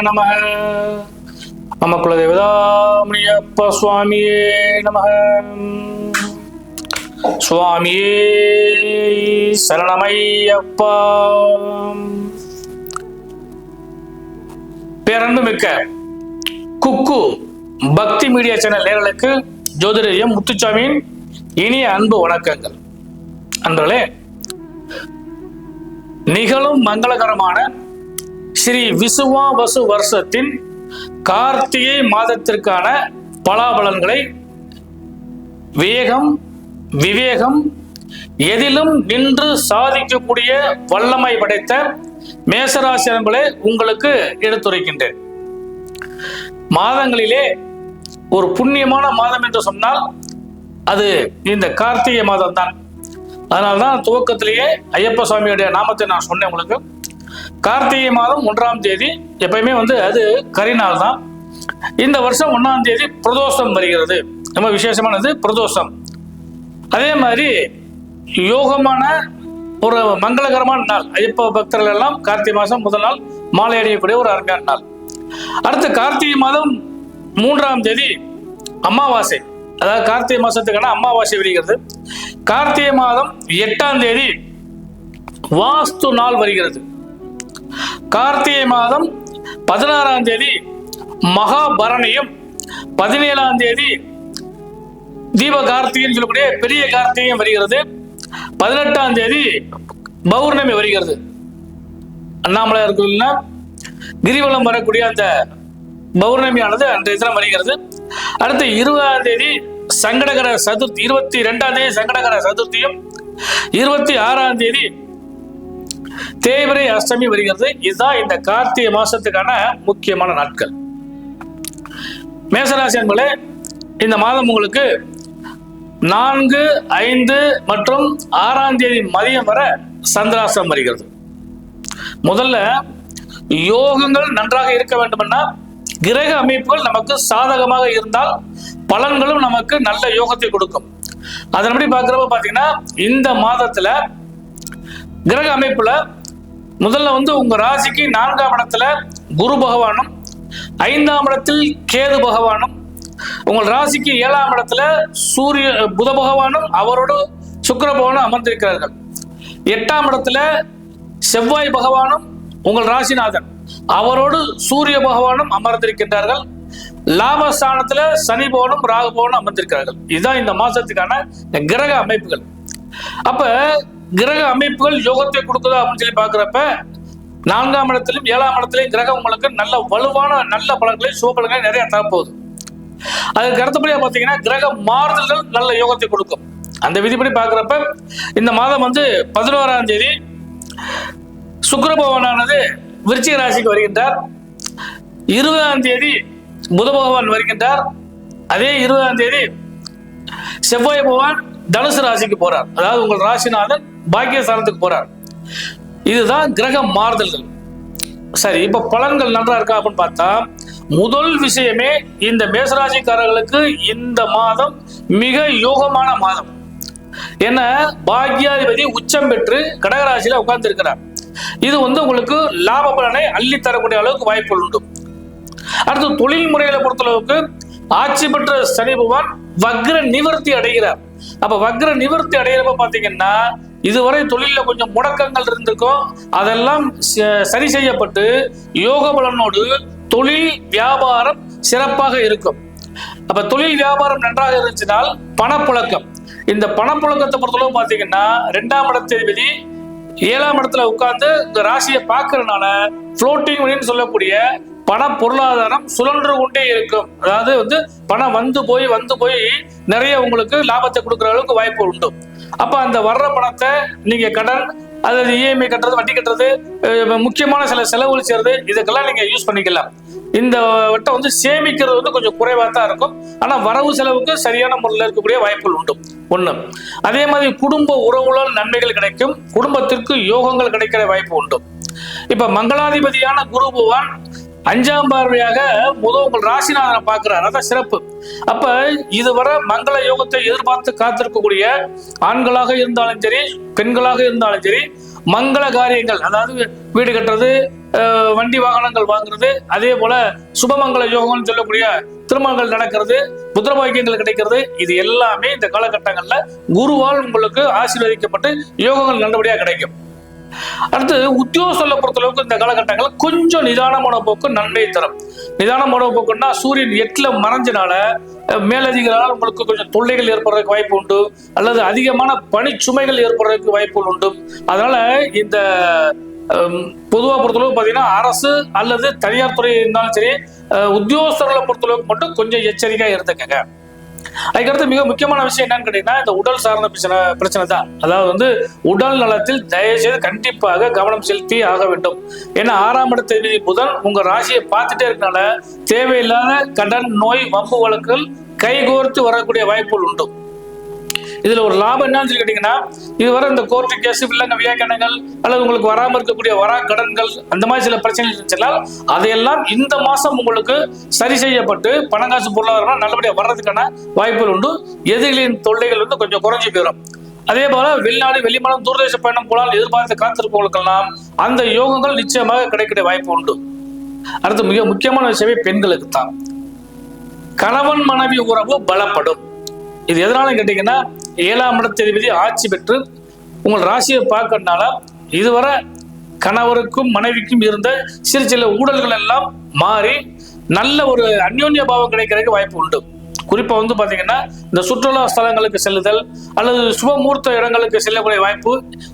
நம மம குலதேவதாமணியப்ப சுவாமியே நம சுவாமியே சரணமையப்பா. பேரன்பு மிக்க குக்கு பக்தி மீடியா சேனல் நேரலுக்கு ஜோதிடரியம் முத்துச்சாமியின் இனிய அன்பு வணக்கங்கள். அன்றளே நிகழும் மங்களகரமான ஸ்ரீ விசுவா வசு வருஷத்தின் கார்த்திகை மாதத்திற்கான பலாபலன்களை வேகம் விவேகம் எதிலும் நின்று சாதிக்கக்கூடிய வல்லமை படைத்த மேசராசி அன்பளே உங்களுக்கு எடுத்துரைக்கின்றேன். மாதங்களிலே ஒரு புண்ணியமான மாதம் என்று சொன்னால் அது இந்த கார்த்திகை மாதம் தான் அதனால்தான் துவக்கத்திலேயே ஐயப்ப சுவாமியுடைய நாமத்தை நான் சொன்னேன் உங்களுக்கு. கார்த்திகை மாதம் ஒன்றாம் தேதி எப்பயுமே வந்து அது கரிநாள் தான். இந்த வருஷம் ஒன்றாம் தேதி பிரதோஷம் வருகிறது. ரொம்ப விசேஷமானது பிரதோஷம். அதே மாதிரி யோகமான ஒரு மங்களகரமான நாள் ஐயப்ப பக்தர்கள் எல்லாம் கார்த்திகை மாதம் முதல் நாள் மாலை அடையக்கூடிய ஒரு அருமையான நாள். அடுத்து கார்த்திகை மாதம் மூன்றாம் தேதி அமாவாசை. அதாவது கார்த்திகை மாதத்துக்கான அமாவாசை வருகிறது. கார்த்திகை மாதம் எட்டாம் தேதி வாஸ்து நாள் வருகிறது. கார்த்திகை மாதம் பதினாறாம் தேதி மகாபரணியும் பதினேழாம் தேதி தீப கார்த்திகைன்னு சொல்லக்கூடிய பெரிய கார்த்திகையும் வருகிறது. பதினெட்டாம் தேதி பௌர்ணமி வருகிறது. அண்ணாமலையார் கோயில்னா கிரிவலம் வரக்கூடிய அந்த பௌர்ணமியானது அன்றைய தினம் வருகிறது. அடுத்து இருபதாம் தேதி சங்கடகர சதுர்த்தி இருபத்தி ரெண்டாம் தேதி சங்கடகர சதுர்த்தியும் இருபத்தி ஆறாம் தேதி தேய்பிரை அஷ்டமி வருகிறது. இதுதான் இந்த கார்த்திகை மாசத்துக்கான முக்கியமான நாட்கள். மேசராசி என்பது இந்த மாதம் உங்களுக்கு நான்கு ஐந்து மற்றும் ஆறாம் தேதி மதியம் வர சந்திராசம் வருகிறது. முதல்ல யோகங்கள் நன்றாக இருக்க வேண்டுமென்னா கிரக அமைப்புகள் நமக்கு சாதகமாக இருந்தால் பலன்களும் நமக்கு நல்ல யோகத்தை கொடுக்கும். அதன்படி பார்க்குறப்ப பார்த்தீங்கன்னா இந்த மாதத்துல கிரக அமைப்புல முதல்ல வந்து உங்க ராசிக்கு நான்காம் இடத்துல குரு பகவானும் ஐந்தாம் இடத்தில் கேது பகவானும் உங்கள் ராசிக்கு ஏழாம் இடத்துல சூரிய புத பகவானும் அவரோடு சுக்கர பகவானும் அமர்ந்திருக்கிறார்கள். எட்டாம் இடத்துல செவ்வாய் பகவானும் உங்கள் ராசிநாதன் அவரோடு சூரிய பகவானும் அமர்ந்திருக்கின்றார்கள். லாபஸ்தானத்துல சனி பவனும் ராகு பவனும் அமர்ந்திருக்கிறார்கள். இதுதான் இந்த மாசத்துக்கான கிரக அமைப்புகள். அப்ப கிரக அமைப்புகள் யோகத்தை கொடுக்குதா அப்படின்னு சொல்லி பாக்குறப்ப நான்காம் இடத்திலும் ஏழாம் இடத்திலையும் கிரகம் உங்களுக்கு நல்ல வலுவான நல்ல பலன்களை சுப நிறைய தரப்போகுது. அதுக்கு அடுத்தபடியா பாத்தீங்கன்னா கிரக மாறுதல்கள் நல்ல யோகத்தை கொடுக்கும். அந்த விதிப்படி பாக்குறப்ப இந்த மாதம் வந்து பதினோராம் தேதி சுக்கிர விருச்சிக ராசிக்கு வருகின்றார். இருபதாம் தேதி புத பகவான் வருகின்றார். அதே இருபதாம் தேதி செவ்வாய் பகவான் தனுசு ராசிக்கு போறார். அதாவது உங்கள் ராசிநாதன் பாக்கியஸ்தானத்துக்கு போறார். இதுதான் கிரக மாறுதல்கள். சரி இப்ப பலன்கள் நன்றா இருக்கா அப்படின்னு பார்த்தா முதல் விஷயமே இந்த மேசராசிக்காரர்களுக்கு இந்த மாதம் மிக யோகமான மாதம். என்ன? பாக்யாதிபதி உச்சம் பெற்று கடகராசியில உட்கார்ந்து இருக்கிறார் இது வந்து உங்களுக்கு லாப பலனை அள்ளி தரக்கூடிய அளவுக்கு வாய்ப்புகள் உண்டு. அடுத்து தொழில் முறையில பொறுத்தளவுக்கு ஆட்சி பெற்ற சனி பகவான் வக்ர நிவர்த்தி அடைகிறார். அப்ப வக்ர நிவர்த்தி அடைகிறப்ப பாத்தீங்கன்னா இதுவரை தொழிலில் கொஞ்சம் முடக்கங்கள் இருந்திருக்கும் அதெல்லாம் ச- சரி செய்யப்பட்டு யோக பலனோடு தொழில் வியாபாரம் சிறப்பாக இருக்கும். அப்ப தொழில் வியாபாரம் நன்றாக இருந்துச்சுனால் பணப்புழக்கம். இந்த பணப்புழக்கத்தை பொறுத்தளவு பார்த்தீங்கன்னா ரெண்டாம் இடத்ததிபதி ஏழாம் இடத்துல உட்கார்ந்து இந்த ராசியை பார்க்கறதுனால ஃப்ளோட்டிங் சொல்லக்கூடிய பண பொருளாதாரம் சுழன்று கொண்டே இருக்கும். அதாவது வந்து பணம் வந்து போய் வந்து போய் நிறைய உங்களுக்கு லாபத்தை கொடுக்குற அளவுக்கு வாய்ப்பு உண்டு. அப்ப அந்த வர்ற பணத்தை நீங்க கடன் அதாவது இஎம்ஐ கட்டுறது வட்டி கட்டுறது முக்கியமான சில செலவுகள் செய்யறது இதுக்கெல்லாம் நீங்க யூஸ் பண்ணிக்கலாம். இந்த வட்டம் வந்து சேமிக்கிறது வந்து கொஞ்சம் குறைவாக தான் இருக்கும். ஆனா வரவு செலவுக்கு சரியான முறையில் இருக்கக்கூடிய வாய்ப்புகள் உண்டு. ஒண்ணு. அதே மாதிரி குடும்ப உறவுகளால் நன்மைகள் கிடைக்கும். குடும்பத்திற்கு யோகங்கள் கிடைக்கிற வாய்ப்பு உண்டு. இப்ப மங்களாதிபதியான குரு பகவான் அஞ்சாம் பார்வையாக முதல் உங்கள் ராசிநாதனை பார்க்கிறார். அதான் சிறப்பு. அப்ப இதுவரை மங்கள யோகத்தை எதிர்பார்த்து காத்திருக்கக்கூடிய ஆண்களாக இருந்தாலும் சரி பெண்களாக இருந்தாலும் சரி மங்கள காரியங்கள் அதாவது வீடு கட்டுறது வண்டி வாகனங்கள் வாங்குறது அதே போல சுபமங்கல யோகம்னு சொல்லக்கூடிய திருமணங்கள் நடக்கிறது புத்திர பாக்கியங்கள் கிடைக்கிறது இது எல்லாமே இந்த காலகட்டங்கள்ல குருவால் உங்களுக்கு ஆசீர்வதிக்கப்பட்டு யோகங்கள் நல்லபடியா கிடைக்கும். அடுத்து உத்தியோகத்தில் பொறுத்தளவுக்கு இந்த காலகட்டங்கள் கொஞ்சம் நிதானமான போக்கு நன்மை தரும். நிதானமான போக்குன்னா சூரியன் எட்டில் மறைஞ்சனால அஹ், மேலதிகளால் உங்களுக்கு கொஞ்சம் தொல்லைகள் ஏற்படுறதுக்கு வாய்ப்பு உண்டு அல்லது அதிகமான பணிச்சுமைகள் ஏற்படுறதுக்கு வாய்ப்புகள் உண்டு. அதனால இந்த பொதுவாக பொறுத்தளவுக்கு பார்த்தீங்கன்னா அரசு அல்லது தனியார் துறை இருந்தாலும் சரி உத்தியோகஸ்தர்களை பொறுத்தளவுக்கு மட்டும் கொஞ்சம் எச்சரிக்கையாக இருந்துக்கங்க. அதுக்கடுத்து மிக முக்கியமான விஷயம் என்னன்னு கேட்டீங்கன்னா இந்த உடல் சார்ந்த பிரச்சனை பிரச்சனை தான் அதாவது வந்து உடல் நலத்தில் தயவுசெய்து கண்டிப்பாக கவனம் செலுத்தி ஆக வேண்டும். ஏன்னா ஆறாம் இடத்த விதி புதன் உங்க ராசியை பார்த்துட்டே இருக்கனால தேவையில்லாத கடன் நோய் வம்பு வழக்குகள் கைகோர்த்து வரக்கூடிய வாய்ப்புகள் உண்டு. இதுல ஒரு லாபம் என்னன்னு சொல்லி கேட்டீங்கன்னா இதுவரை இந்த கோர்ட்டு கேஸ் வில்லங்க வியாக்கணங்கள் அல்லது உங்களுக்கு வராமல் இருக்கக்கூடிய வரா கடன்கள் அந்த மாதிரி சில பிரச்சனைகள் இருந்துச்சுனால் அதையெல்லாம் இந்த மாசம் உங்களுக்கு சரி செய்யப்பட்டு பணங்காசு பொருளாதாரம் நல்லபடியாக வர்றதுக்கான வாய்ப்புகள் உண்டு. எதிரிகளின் தொல்லைகள் வந்து கொஞ்சம் குறைஞ்சு போயிடும் அதே போல வெளிநாடு வெளிமாநிலம் தூர்தேச பயணம் போலால் எதிர்பார்த்து காத்திருப்பவங்களுக்கெல்லாம் அந்த யோகங்கள் நிச்சயமாக கிடைக்கிற வாய்ப்பு உண்டு. அடுத்து மிக முக்கியமான விஷயமே பெண்களுக்கு தான். கணவன் மனைவி உறவு பலப்படும். இது எதனால கேட்டீங்கன்னா ஏழாம் இடத்ததிபதி ஆட்சி பெற்று உங்கள் ராசியை பார்க்கறதுனால இதுவரை கணவருக்கும் மனைவிக்கும் இருந்த சிறு சில ஊழல்கள் எல்லாம் மாறி நல்ல ஒரு அந்யோன்ய பாவம் கிடைக்கிறதுக்கு வாய்ப்பு உண்டு. குறிப்பா வந்து பாத்தீங்கன்னா இந்த சுற்றுலா ஸ்தலங்களுக்கு செல்லுதல் அல்லது சுபமூர்த்த இடங்களுக்கு செல்லக்கூடிய வாய்ப்பு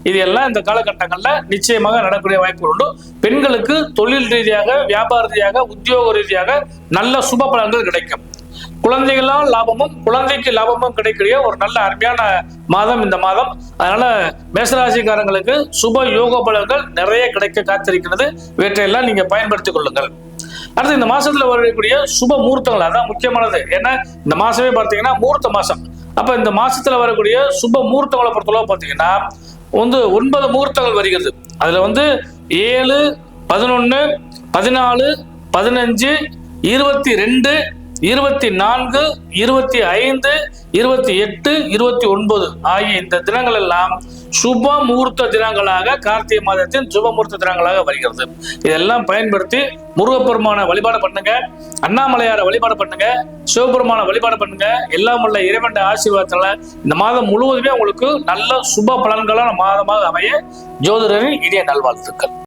இது எல்லாம் இந்த காலகட்டங்கள்ல நிச்சயமாக நடக்கக்கூடிய வாய்ப்பு உண்டு. பெண்களுக்கு தொழில் ரீதியாக வியாபார ரீதியாக உத்தியோக ரீதியாக நல்ல சுப பலன்கள் கிடைக்கும். குழந்தைகளால் லாபமும் குழந்தைக்கு லாபமும் கிடைக்கக்கூடிய ஒரு நல்ல அருமையான மாதம் இந்த மாதம். அதனால மேசராசிக்காரங்களுக்கு சுப யோக பலன்கள் நிறைய கிடைக்க காத்திருக்கிறது. இவற்றையெல்லாம் நீங்க பயன்படுத்திக் கொள்ளுங்கள். அடுத்து இந்த மாசத்துல வரக்கூடிய சுப முகூர்த்தங்கள் அதான் முக்கியமானது. ஏன்னா இந்த மாசமே பார்த்தீங்கன்னா மூர்த்த மாசம். அப்ப இந்த மாசத்துல வரக்கூடிய சுப மூர்த்தங்களை பொறுத்தளவு பார்த்தீங்கன்னா வந்து ஒன்பது முகூர்த்தங்கள் வருகிறது. அதுல வந்து ஏழு பதினொன்று பதினாலு பதினஞ்சு இருபத்தி ரெண்டு இருபத்தி நான்கு இருபத்தி ஐந்து இருபத்தி எட்டு இருபத்தி ஒன்பது ஆகிய இந்த தினங்கள் எல்லாம் சுப முகூர்த்த தினங்களாக கார்த்திகை மாதத்தின் சுப முகூர்த்த தினங்களாக வருகிறது. இதெல்லாம் பயன்படுத்தி முருகப்பெருமான வழிபாடு பண்ணுங்க அண்ணாமலையார வழிபாடு பண்ணுங்க சிவபெருமான வழிபாடு பண்ணுங்க. எல்லாம் உள்ள இறைவன் ஆசீர்வாதத்தால இந்த மாதம் முழுவதுமே உங்களுக்கு நல்ல சுப பலன்களான மாதமாக அமைய ஜோதிடரின் இனிய நல்வாழ்த்துக்கள்.